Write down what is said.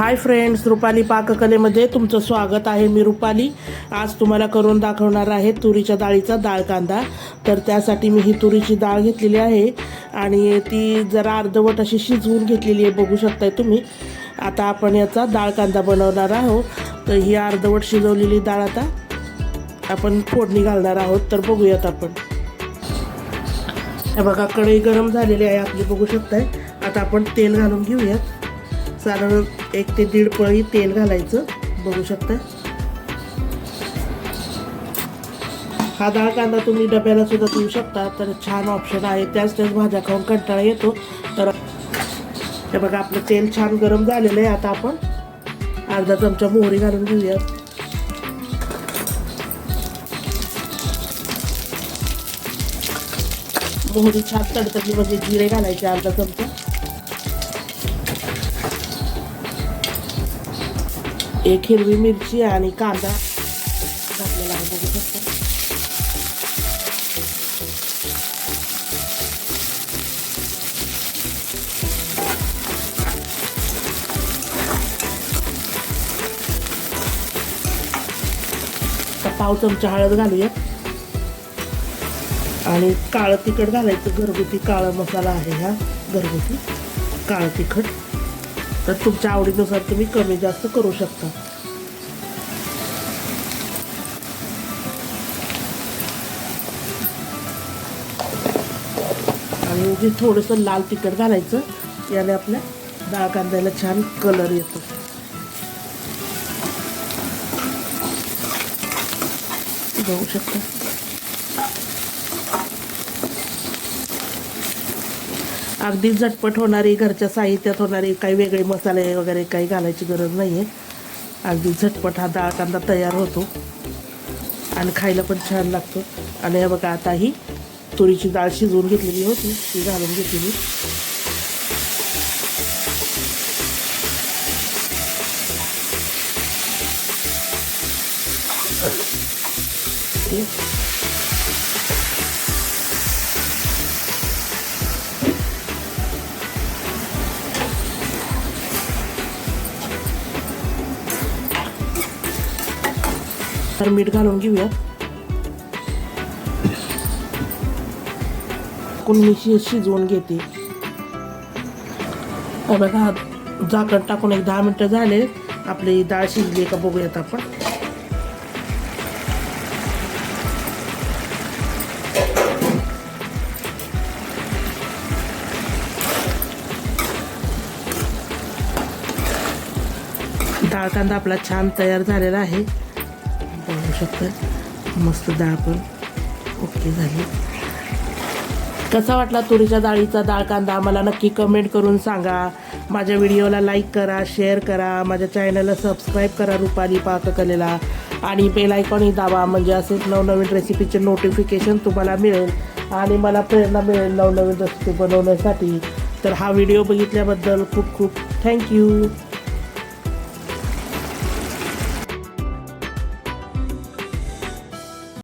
Hi friends Rupali पाककलेमध्ये तुमचं स्वागत आहे. मी रुपाली. आज तुम्हाला करून दाखवणार आहे तुरीच्या डाळीचा डाळ कांदा. तर त्यासाठी मी ही तुरीची डाळ घेतलेली आहे आणि ती जरा अर्धवट अशी शिजवून घेतलेली आहे. बघू शकताय तुम्ही. आता आपण याचा डाळ कांदा बनवणार आहोत. तर ही अर्धवट शिजवलेली डाळ आता आपण फोडणी घालणार आहोत. तर बघूयात आपण. हे बघा कढई गरम झालेली आहे आपली. बघू शकताय. आता आपण तेल घालून घेऊयात. साधारण एक ते दीड पळी तेल घालायचं बघू शकता. हा डाळ कांदा तुम्ही डब्याला सुद्धा देऊ शकता तर छान ऑप्शन आहे. त्याच त्याच भाज्या खाऊन कंटाळा येतो. तर हे बघा आपलं तेल छान गरम झालेलं आहे. आता आपण अर्धा चमचा मोहरी घालून घेऊयात मोहरी छान तडतडली म्हणजे जिरे घालायचे अर्धा चमचा. एक हिरवी मिरची आणि कांदा घातलेला आहे बघू शकता. पाव चमचा हळद घालूया आणि काळं तिखट घालायचं. घरगुती काळा मसाला आहे हा. घरगुती काळं तिखट. तर तुमच्या आवडीनुसार तुम्ही कमी जास्त करू शकता. आणि जे थोडंसं लाल तिखट घालायचं याने आपल्या डाळ कांद्याला छान कलर येतो. बघू शकता. अगदी झटपट होणारी घरच्या साहित्यात होणारी काही वेगळे मसाले वगैरे काही घालायची गरज नाही आहे अगदी झटपट हा डाळ कांदा तयार होतो. आणि खायला पण छान लागतो. आणि हे बघा आता ही तुरीची डाळ शिजवून घेतलेली होती. ती घालून घेतलेली. तर मीठ घालून घेऊया. मी शिजवून घेते. हे बघा झाकण टाकून एक दहा मिनटं झाले. आपली डाळ शिजली का बघूयात आपण. डाळ कांदा आपला छान तयार झालेला आहे. पाहू शकता मस्त डाळ पण ओके झाली. कसा वाटला तुरीच्या डाळीचा डाळ कांदा? मला नक्की कमेंट करून सांगा. माझ्या व्हिडिओला लाईक करा शेअर करा. माझ्या चॅनलला सबस्क्राईब करा रुपाली पाककलेला. आणि बेल आयकॉनही दाबा म्हणजे असेच नवनवीन रेसिपीचे नोटिफिकेशन तुम्हाला मिळेल आणि मला प्रेरणा मिळेल नवनवीन रेसिपी बनवण्यासाठी. तर हा व्हिडिओ बघितल्याबद्दल खूप खूप थँक्यू